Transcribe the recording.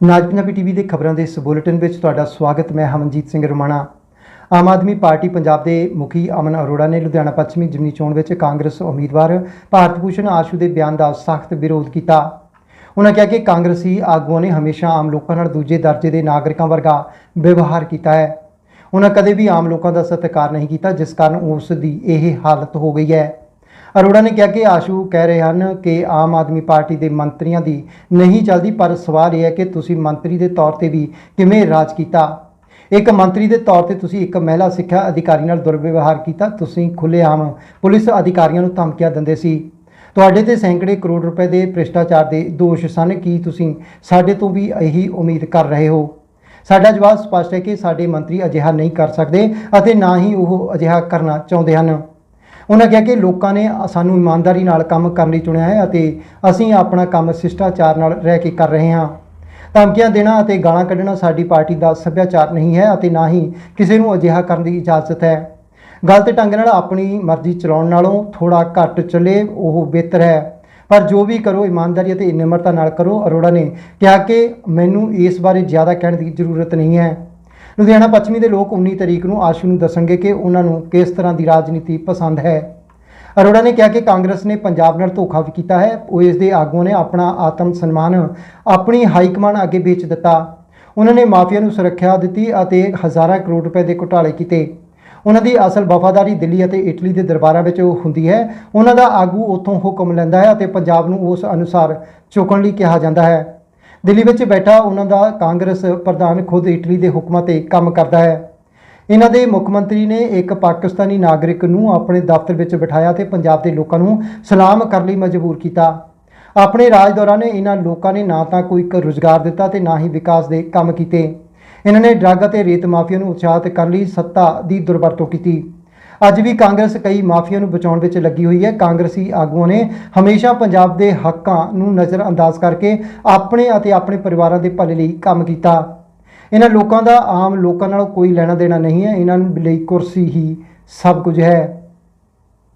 ਨਾਜ Punjabi TV ਦੇ ਖਬਰਾਂ ਦੇ ਇਸ ਬੁਲੇਟਿਨ ਵਿੱਚ ਤੁਹਾਡਾ ਸਵਾਗਤ, ਮੈਂ ਹਮਨਜੀਤ ਸਿੰਘ ਰਮਾਣਾ। ਆਮ ਆਦਮੀ ਪਾਰਟੀ ਪੰਜਾਬ ਦੇ ਮੁਖੀ ਅਮਨ ਅਰੋੜਾ ਨੇ ਲੁਧਿਆਣਾ ਪੱਛਮੀ ਜ਼ਿਮਨੀ ਚੋਣ ਵਿੱਚ ਕਾਂਗਰਸ ਉਮੀਦਵਾਰ ਭਾਰਤ ਭੂਸ਼ਣ ਆਸ਼ੂ ਦੇ ਬਿਆਨ ਦਾ ਸਖਤ ਵਿਰੋਧ ਕੀਤਾ। ਉਹਨਾਂ ਕਿਹਾ ਕਿ ਕਾਂਗਰਸੀ ਆਗੂਆਂ ਨੇ ਹਮੇਸ਼ਾ ਆਮ ਲੋਕਾਂ ਨਾਲ ਦੂਜੇ ਦਰਜੇ ਦੇ ਨਾਗਰਿਕਾਂ ਵਰਗਾ ਵਿਵਹਾਰ ਕੀਤਾ ਹੈ। ਉਹਨਾਂ ਕਦੇ ਵੀ ਆਮ ਲੋਕਾਂ ਦਾ ਸਤਿਕਾਰ ਨਹੀਂ ਕੀਤਾ, ਜਿਸ ਕਾਰਨ ਉਸ ਦੀ ਇਹ ਹਾਲਤ ਹੋ ਗਈ ਹੈ। ਅਰੋੜਾ ਨੇ ਕਿਹਾ ਕਿ ਆਸ਼ੂ ਕਹਿ ਰਹੇ ਹਨ ਕਿ ਆਮ ਆਦਮੀ ਪਾਰਟੀ ਦੇ ਮੰਤਰੀਆਂ ਦੀ ਨਹੀਂ ਚੱਲਦੀ, ਪਰ ਸਵਾਲ ਇਹ ਹੈ ਕਿ ਤੁਸੀਂ ਮੰਤਰੀ ਦੇ ਤੌਰ ਤੇ ਵੀ ਕਿਵੇਂ ਰਾਜ ਕੀਤਾ? ਇੱਕ ਮੰਤਰੀ ਦੇ ਤੌਰ ਤੇ ਤੁਸੀਂ ਇੱਕ ਮਹਿਲਾ ਸਿੱਖਿਆ ਅਧਿਕਾਰੀ ਨਾਲ ਦੁਰਵਿਵਹਾਰ ਕੀਤਾ, ਤੁਸੀਂ ਖੁੱਲ੍ਹੇਆਮ ਪੁਲਿਸ ਅਧਿਕਾਰੀਆਂ ਨੂੰ ਧਮਕੀਆਂ ਦਿੰਦੇ ਸੀ। ਤੁਹਾਡੇ ਤੇ ਸੈਂਕੜੇ ਕਰੋੜ ਰੁਪਏ ਦੇ ਭ੍ਰਿਸ਼ਟਾਚਾਰ ਦੇ ਦੋਸ਼ ਸਨ, ਕੀ ਤੁਸੀਂ ਸਾਡੇ ਤੋਂ ਵੀ ਇਹੀ ਉਮੀਦ ਕਰ ਰਹੇ ਹੋ? ਸਾਡਾ ਜਵਾਬ ਸਪਸ਼ਟ ਹੈ ਕਿ ਸਾਡੇ ਮੰਤਰੀ ਅਜਿਹਾ ਨਹੀਂ ਕਰ ਸਕਦੇ ਅਤੇ ਨਾ ਹੀ ਉਹ ਅਜਿਹਾ ਕਰਨਾ ਚਾਹੁੰਦੇ ਹਨ। ਉਹਨਾਂ ਕਿਹਾ ਕਿ ਲੋਕਾਂ ਨੇ ਸਾਨੂੰ ਇਮਾਨਦਾਰੀ ਨਾਲ ਕੰਮ ਕਰਨ ਲਈ ਚੁਣਿਆ ਹੈ ਅਤੇ ਅਸੀਂ ਆਪਣਾ ਕੰਮ ਸ਼ਿਸ਼ਟਾਚਾਰ ਨਾਲ ਰਹਿ ਕੇ ਕਰ ਰਹੇ ਹਾਂ। ਧਮਕੀਆਂ ਦੇਣਾ ਅਤੇ ਗਾਲਾਂ ਕੱਢਣਾ ਸਾਡੀ ਪਾਰਟੀ ਦਾ ਸੱਭਿਆਚਾਰ ਨਹੀਂ ਹੈ ਅਤੇ ਨਾ ਹੀ ਕਿਸੇ ਨੂੰ ਅਜਿਹਾ ਕਰਨ ਦੀ ਇਜਾਜ਼ਤ ਹੈ। ਗਲਤ ਢੰਗ ਨਾਲ ਆਪਣੀ ਮਰਜ਼ੀ ਚਲਾਉਣ ਨਾਲੋਂ ਥੋੜਾ ਘੱਟ ਚੱਲੇ, ਉਹ ਬਿਹਤਰ ਹੈ। ਪਰ ਜੋ ਵੀ ਕਰੋ, ਇਮਾਨਦਾਰੀ ਅਤੇ ਨਿਮਰਤਾ ਨਾਲ ਕਰੋ, ਅਰੋੜਾ ਨੇ ਕਿਹਾ ਕਿ ਮੈਨੂੰ ਇਸ ਬਾਰੇ ਜ਼ਿਆਦਾ ਕਹਿਣ ਦੀ ਜ਼ਰੂਰਤ ਨਹੀਂ ਹੈ। ਲੁਧਿਆਣਾ ਪੱਛਮੀ ਦੇ ਲੋਕ 19 ਤਰੀਕ ਨੂੰ ਆਸ਼ੂ ਨੂੰ ਦੱਸਣਗੇ ਕਿ ਉਹਨਾਂ ਨੂੰ ਕਿਸ ਤਰ੍ਹਾਂ ਦੀ ਰਾਜਨੀਤੀ ਪਸੰਦ ਹੈ। ਅਰੋੜਾ ਨੇ ਕਿਹਾ ਕਿ ਕਾਂਗਰਸ ਨੇ ਪੰਜਾਬ ਨਾਲ ਧੋਖਾ ਵੀ ਕੀਤਾ ਹੈ। ਉਹ ਇਸ ਦੇ ਆਗੂਆਂ ਨੇ ਆਪਣਾ ਆਤਮ ਸਨਮਾਨ ਆਪਣੀ ਹਾਈ ਕਮਾਂਡ ਅੱਗੇ ਵੇਚ ਦਿੱਤਾ। ਉਹਨਾਂ ਨੇ ਮਾਫੀਆ ਨੂੰ ਸੁਰੱਖਿਆ ਦਿੱਤੀ ਅਤੇ ਹਜ਼ਾਰਾਂ ਕਰੋੜ ਰੁਪਏ ਦੇ ਘੁਟਾਲੇ ਕੀਤੇ। ਉਹਨਾਂ ਦੀ ਅਸਲ ਵਫਾਦਾਰੀ ਦਿੱਲੀ ਅਤੇ ਇਟਲੀ ਦੇ ਦਰਬਾਰਾਂ ਵਿੱਚ ਹੁੰਦੀ ਹੈ। ਉਹਨਾਂ ਦਾ ਆਗੂ ਉੱਥੋਂ ਹੁਕਮ ਲੈਂਦਾ ਹੈ ਅਤੇ ਪੰਜਾਬ ਨੂੰ ਉਸ ਅਨੁਸਾਰ ਝੁਕਣ ਲਈ ਕਿਹਾ ਜਾਂਦਾ ਹੈ। ਦਿੱਲੀ ਵਿੱਚ ਬੈਠਾ ਉਹਨਾਂ ਦਾ ਕਾਂਗਰਸ ਪ੍ਰਧਾਨ ਖੁਦ ਇਟਲੀ ਦੇ ਹੁਕਮਾਂ ਤੇ ਕੰਮ ਕਰਦਾ ਹੈ। ਇਹਨਾਂ ਦੇ ਮੁੱਖ ਮੰਤਰੀ ਨੇ ਇੱਕ ਪਾਕਿਸਤਾਨੀ ਨਾਗਰਿਕ ਨੂੰ ਆਪਣੇ ਦਫ਼ਤਰ ਵਿੱਚ ਬਿਠਾਇਆ ਤੇ ਪੰਜਾਬ ਦੇ ਲੋਕਾਂ ਨੂੰ ਸਲਾਮ ਕਰਨ ਲਈ ਮਜਬੂਰ ਕੀਤਾ। ਆਪਣੇ ਰਾਜ ਦੌਰਾਨ ਇਹਨਾਂ ਲੋਕਾਂ ਨੇ ਨਾ ਤਾਂ ਕੋਈ ਕ- ਰੁਜ਼ਗਾਰ ਦਿੱਤਾ ਤੇ ਨਾ ਹੀ ਵਿਕਾਸ ਦੇ ਕੰਮ ਕੀਤੇ। ਇਹਨਾਂ ਨੇ ਡਰੱਗ ਅਤੇ ਰੇਤ ਮਾਫੀਆ ਨੂੰ ਉਤਸ਼ਾਹਿਤ ਕਰਨ ਲਈ ਸੱਤਾ ਦੀ ਦੁਰਵਰਤੋਂ ਕੀਤੀ। ਅੱਜ ਵੀ ਕਾਂਗਰਸ ਕਈ ਮਾਫੀਆ ਨੂੰ ਬਚਾਉਣ ਵਿੱਚ ਲੱਗੀ ਹੋਈ ਹੈ। ਕਾਂਗਰਸੀ ਆਗੂਆਂ ਨੇ ਹਮੇਸ਼ਾ ਪੰਜਾਬ ਦੇ ਹੱਕਾਂ ਨੂੰ ਨਜ਼ਰਅੰਦਾਜ਼ ਕਰਕੇ ਆਪਣੇ ਅਤੇ ਆਪਣੇ ਪਰਿਵਾਰਾਂ ਦੇ ਭਲੇ ਲਈ ਕੰਮ ਕੀਤਾ। ਇਹਨਾਂ ਲੋਕਾਂ ਦਾ ਆਮ ਲੋਕਾਂ ਨਾਲ ਕੋਈ ਲੈਣਾ ਦੇਣਾ ਨਹੀਂ ਹੈ। ਇਹਨਾਂ ਲਈ ਕੁਰਸੀ ਹੀ ਸਭ ਕੁਝ ਹੈ।